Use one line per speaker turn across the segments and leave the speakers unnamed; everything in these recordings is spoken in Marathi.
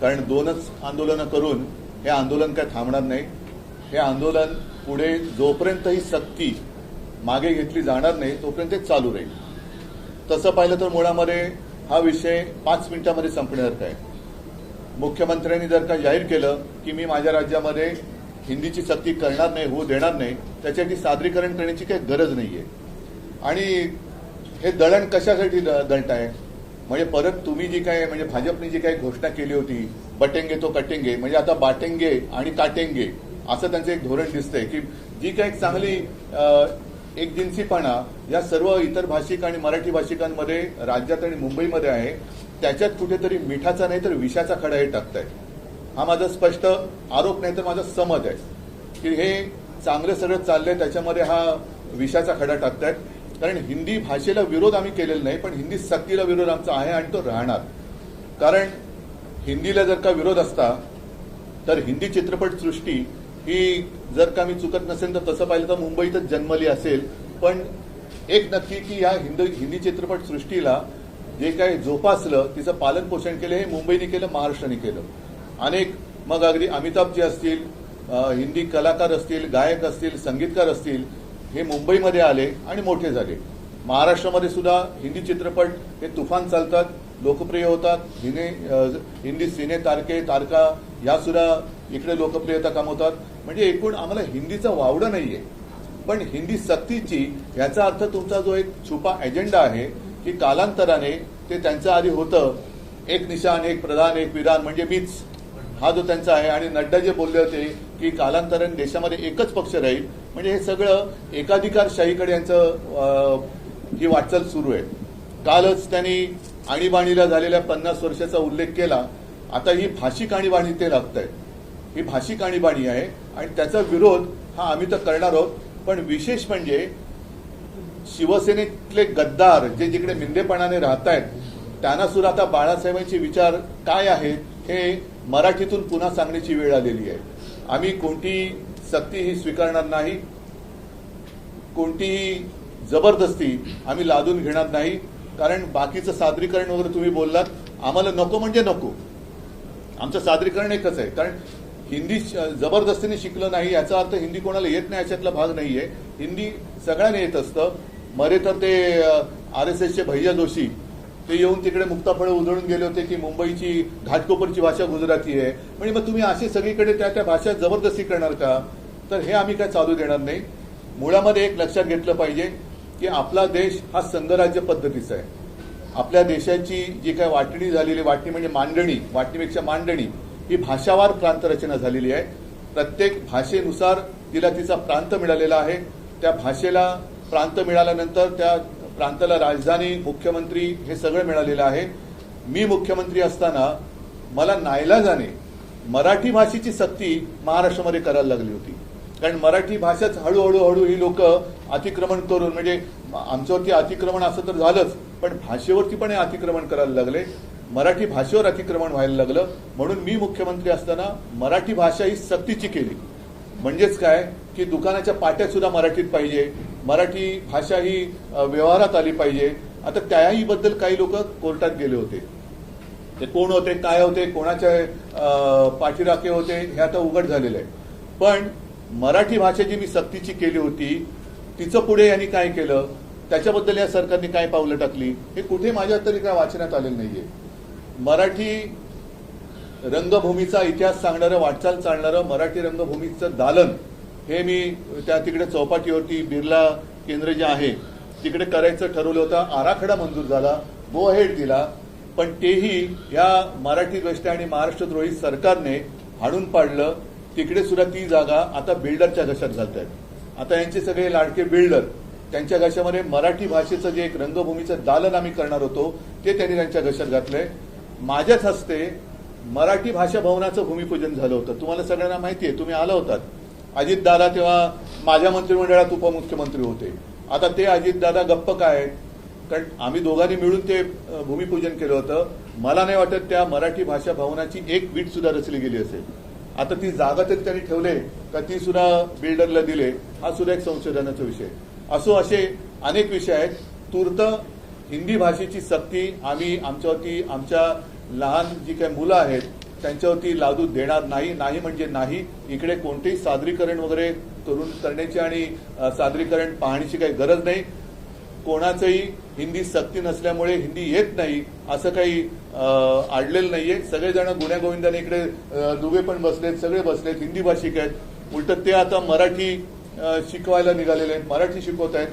कारण दोनच आंदोलनं करून हे आंदोलन काय थांबणार नाही. हे आंदोलन पुढे जोपर्यंत ही सक्ती मागे घेतली जाणार नाही तोपर्यंत ते चालू राहील. तसं पाहिलं तर मुळामध्ये हा विषय पाच मिनिटामध्ये संपण्यासारखा आहे. मुख्यमंत्र्यांनी जर का जाहीर केलं की मी माझ्या राज्यामध्ये हिंदीची सक्ती करणार नाही होऊ देणार नाही त्याच्यासाठी सादरीकरण करण्याची काही गरज नाही आहे आणि हे दळण कशासाठी द- आहे म्हणजे परत तुम्ही जी काय म्हणजे भाजपने जी काही घोषणा केली होती बटेंगे तो कटेंगे म्हणजे आता बाटेंगे आणि काटेंगे असं त्यांचं एक धोरण दिसतंय की जी काही एक चांगली एक जिन्सीपणा या सर्व इतर भाषिक आणि मराठी भाषिकांमध्ये राज्यात आणि मुंबईमध्ये आहे त्याच्यात कुठेतरी मिठाचा नाही तर विषाचा खडा हे टाकताय हा माझा स्पष्ट आरोप नाही तर माझा समज आहे. की हे चांगलं सगळं चाललंय त्याच्यामध्ये हा विषाचा खडा टाकतायत. कारण हिंदी भाषेला विरोध आम्ही केलेला नाही पण हिंदी सक्तीला विरोध आमचा आहे आणि तो राहणार. कारण हिंदीला जर का विरोध असता तर हिंदी चित्रपटसृष्टी ही जर का मी चुकत नसेल तर तसं पाहिलं तर मुंबईतच जन्मली असेल. पण एक नक्की की या हिंदी हिंदी चित्रपटसृष्टीला जे काही जोपासलं तिचं पालन पोषण केलं हे मुंबईने केलं महाराष्ट्राने केलं. अनेक मग अगदी अमिताभजी असतील हिंदी कलाकार असतील गायक असतील संगीतकार असतील हे मुंबईमध्ये आले आणि मोठे झाले. महाराष्ट्रामध्ये सुद्धा हिंदी चित्रपट हे तुफान चालतात लोकप्रिय होतात. हिने हिंदी सिने तारके तारका या सुद्धा इकडे लोकप्रियता कमवतात. म्हणजे एकूण आम्हाला हिंदीचा वावडं नाहीये. पण हिंदी सक्तीची याचा अर्थ तुमचा जो एक छुपा एजेंडा आहे की कालांतराने ते त्यांच्या आधी होतं. एक निशान एक प्रधान एक विधान म्हणजे मीच. हा जो त्यांचा आहे आणि नड्डा जे बोलले होते की कालांतराने देशामध्ये एकच पक्ष राहील म्हणजे हे सगळं एकाधिकारशाहीकडे यांचं ही वाटचाल सुरू आहे. कालच त्यांनी आणीबाणीला झालेल्या पन्नास वर्षाचा उल्लेख केला. आता ही भाषिक आणीबाणी ते लागत ही भाषिक आणीबाणी आहे आणि त्याचा विरोध हा आम्ही तर करणार आहोत. पण विशेष म्हणजे शिवसेनेतले गद्दार जे जिकडे मिंदेपणाने राहत आहेत त्यांना सुद्धा आता बाळासाहेबांचे विचार काय आहेत हे मराठीतून पुन्हा सांगण्याची वेळ आलेली आहे. आम्ही कोणती सक्ती ही स्वीकारणार नाही. कोणतीही जबरदस्ती आम्ही लादून घेणार नाही. कारण बाकीचं सादरीकरण वगैरे तुम्ही बोललात आम्हाला नको म्हणजे नको. आमचं सादरीकरण एकच आहे. कारण हिंदी जबरदस्तीने शिकलं नाही याचा अर्थ हिंदी कोणाला येत नाही याच्यातला भाग नाहीये. हिंदी सगळ्यांना येत असतं. मरे तर ते आर एस एसचे भैया जोशी ते येऊन तिकडे मुक्ताफळे उधळून गेले होते की मुंबईची घाटकोपरची भाषा गुजराती आहे. म्हणजे मग तुम्ही असे सगळीकडे त्या त्या भाषा जबरदस्ती करणार का? तर हे आम्ही काय चालू देणार नाही. मुळामध्ये एक लक्षात घेतलं पाहिजे की आपला देश हा संघराज्य पद्धतीचा आहे. आपल्या देशाची जी काय वाटणी झालेली वाटणी म्हणजे मांडणी वाटणीपेक्षा मांडणी ही भाषावार प्रांतरचना झालेली आहे. प्रत्येक भाषेनुसार तिला तिचा प्रांत मिळालेला आहे. त्या भाषेला प्रांत मिळाल्यानंतर त्या प्रांताला राजधानी मुख्यमंत्री हे सगळं मिळालेलं आहे. मी मुख्यमंत्री असताना मला नाईलाजाने मराठी भाषेची सक्ती महाराष्ट्रामध्ये करायला लागली होती. कारण मराठी भाषाच हळूहळू हळू ही लोक अतिक्रमण करून म्हणजे आमच्यावरती अतिक्रमण असं तर झालंच पण भाषेवरती पण हे अतिक्रमण करायला लागले. मराठी भाषेवर अतिक्रमण व्हायला लागलं. म्हणून मी मुख्यमंत्री असताना मराठी भाषा ही सक्तीची केली. म्हणजेच काय? की दुकानाच्या पाट्या सुद्धा मराठीत पाहिजे. मराठी भाषा ही व्यवहारात आली पाहिजे. आता त्याही बद्दल काही लोक कोर्टात गेले होते. ते कोण होते काय होते कोणाच्या पाठीराखे होते हे आता उघड झालेलं आहे. पण मराठी भाषा जी मी सक्तीची केली होती तिचं पुढे यांनी काय केलं त्याच्याबद्दल या सरकारने काय पावलं टाकली हे कुठे माझ्या तरी काय वाचण्यात आलेलं नाहीये. मराठी रंगभूमीचा इतिहास सांगणारं वाटचाल चालणारं मराठी रंगभूमीचं दालन हे मी त्या तिकडे चौपाटीवरती बिर्ला केंद्र जे आहे तिकडे करायचं ठरवलं होतं. आराखडा मंजूर झाला गो हेड दिला पण तेही या मराठी द्रष्टी आणि महाराष्ट्रद्रोही सरकारने हाडून पाडलं. तिकडे सुद्धा ती जागा आता बिल्डरच्या घशात घालत आहेत आता यांचे सगळे लाडके बिल्डर त्यांच्या घशामध्ये मराठी भाषेचं जे एक रंगभूमीचं दालन आम्ही करणार होतो ते त्यांनी त्यांच्या घशात घातलंय. माझ्याच हस्ते मराठी भाषा भवनाचं भूमिपूजन झालं होतं. तुम्हाला सगळ्यांना माहिती आहे तुम्ही आला होतात. अजितदादा तेव्हा माझ्या मंत्रिमंडळात उपमुख्यमंत्री होते. आता ते अजितदादा गप्प काय आहेत? कारण आम्ही दोघांनी मिळून ते भूमिपूजन केलं होतं. मला नाही वाटत त्या मराठी भाषा भवनाची एक वीट सुद्धा रचली गेली असेल. आता ती जागा तरी त्यांनी ठेवले का ती सुद्धा बिल्डरला दिले हा सुद्धा एक संशोधनाचा विषय असो असे अनेक विषय आहेत. तूर्त हिंदी भाषेची सक्ती आम्ही आमच्यावरती आमच्या लहान जी काही मुलं आहेत त्यांच्यावरती लादू देणार नाही नाही म्हणजे नाही. इकडे कोणतेही सादरीकरण वगैरे करून करण्याची आणि सादरीकरण पाहण्याची काही गरज नाही. कोणाचंही हिंदी सक्ती नसल्यामुळे हिंदी येत नाही असं काही अ, आडलेलं नाहीये. सगळेजण गुन्ह्या गोविंदाने इकडे दुबे पण बसलेत सगळे बसलेत हिंदी भाषिक आहेत. उलट ते आता मराठी शिकवायला निघालेले आहेत. मराठी शिकवत आहेत.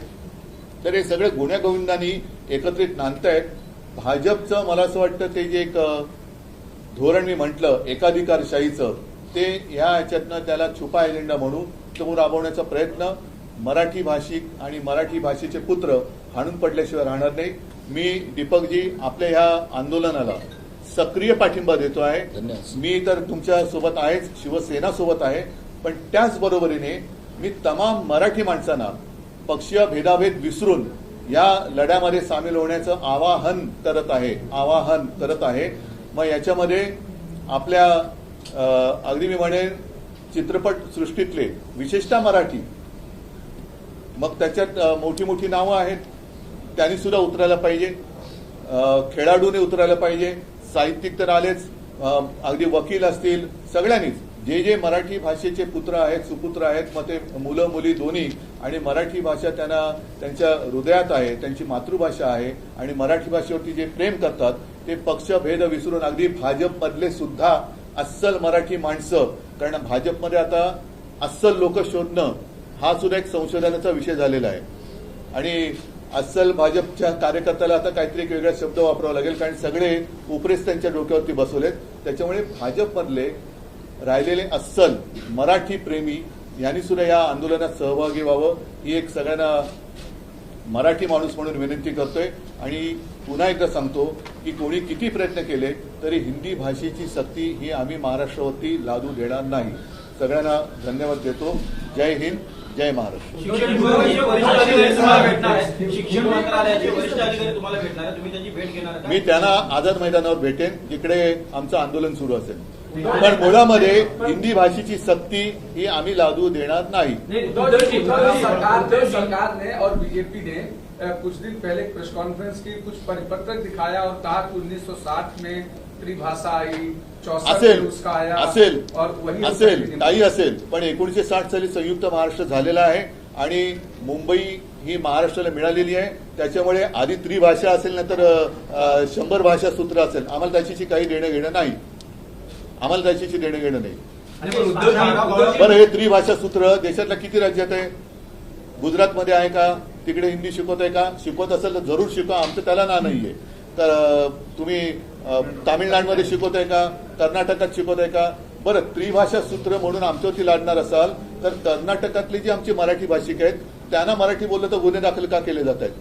तर हे सगळे गुन्ह्या गोविंदानी एकत्रित नांदतायत. भाजपचं मला असं वाटतं ते जे एक धोरण मी म्हटलं एकाधिकारशाहीचं ते ह्या ह्याच्यातनं त्याला छुपा एजेंडा म्हणून तो राबवण्याचा प्रयत्न मराठी भाषिक आणि मराठी भाषेचे पुत्र हाणून पडल्याशिवाय राहणार नाही. मी दीपकजी आपल्या ह्या आंदोलनाला सक्रिय पाठिंबा देतो आहे. मी तर तुमच्यासोबत आहेच शिवसेना सोबत आहे. पण त्याचबरोबरीने मी तमाम मराठी माणसांना पक्षीय भेदाभेद विसरून या लढ्यामध्ये सामील होण्याचं आवाहन करत आहे आवाहन करत आहे. मग याच्यामध्ये आपल्या अगदी मी म्हणेन चित्रपट सृष्टीतले विशेषतः मराठी मग त्याच्यात मोठी मोठी नावं आहेत. त्यांनी सुद्धा उतरायला पाहिजे. खेळाडूने उतरायला पाहिजे. साहित्यिक तर आलेच. अगदी वकील असतील. सगळ्यांनीच. जे जे मराठी भाषेचे पुत्र आहेत सुपुत्र आहेत मग ते मुलं मुली दोन्ही आणि मराठी भाषा त्यांना त्यांच्या हृदयात आहे त्यांची मातृभाषा आहे आणि मराठी भाषेवरती जे प्रेम करतात ते पक्षभेद विसरून अगदी भाजपमधले सुद्धा अस्सल मराठी माणसं. कारण भाजपमध्ये आता अस्सल लोक शोधणं हा सुद्धा एक संशोधनाचा विषय झालेला आहे. आणि अस्सल भाजपच्या कार्यकर्त्याला आता काहीतरी एक वेगळा शब्द वापरावा लागेल कारण सगळे उपरेस त्यांच्या डोक्यावरती बसवलेत. त्याच्यामुळे भाजपमधले राहिलेले अस्सल मराठी प्रेमी यांनी सुद्धा या आंदोलनात सहभागी व्हावं ही एक सगळ्यांना मराठी माणूस म्हणून विनंती करतोय. आणि पुन्हा एकदा सांगतो की कोणी किती प्रयत्न केले तरी हिंदी भाषेची सक्ती ही आम्ही महाराष्ट्रावरती लादू देणार नाही. सगळ्यांना धन्यवाद देतो. जय हिंद. जय महाराष्ट्र.
शिक्षण विभागाचे वरिष्ठ अधिकारी तुम्हाला भेटणार आहेत शिक्षण मंत्रालयाचे वरिष्ठ अधिकारी तुम्हाला भेटणार आहेत तुम्ही त्यांची भेट घेणार का?
मी त्यांना आझाद मैदानावर भेटेन. जिकडे आमचं आंदोलन सुरू असेल. पण मुळामध्ये हिंदी भाषेची सक्ती ही आम्ही लादू देणार नाही.
नाही,
उद्धव
उद्धव
जी,
जी,
उद्धव जी, सरकार
उद्धव
ने
जी,
सरकार ने और बीजेपी ने कुछ दिन पहले प्रेस कॉन्फ्रेंस की कुछ परिपत्रक दिखाया और कहा कि 1960 में
असेल असेल
और वही
असेल काही असेल पण एकोणीशे साठ साली संयुक्त महाराष्ट्र झालेला आहे आणि मुंबई ही महाराष्ट्राला मिळालेली आहे. त्याच्यामुळे आधी त्रिभाषा असेल नंतर शंभर भाषा सूत्र असेल. आम्हाला त्याच्याशी काही देणं घेणं नाही. आम्हाला त्याच्याशी देणं घेणं नाही. बरं हे त्रिभाषा सूत्र देशातल्या किती राज्यात आहे? गुजरातमध्ये आहे का? तिकडे हिंदी शिकवत आहे का? शिकवत असेल तर जरूर शिकवा आमचं त्याला ना नाहीये. तर तुम्ही तामिळनाडूमध्ये शिकवत आहे का? कर्नाटकात शिकवत आहे का? बरं त्रिभाषा सूत्र म्हणून आमच्यावरती लाडणार असाल तर कर्नाटकातली जी आमची मराठी भाषिक आहेत त्यांना मराठी बोललं तर गुन्हे दाखल का केले जात आहेत?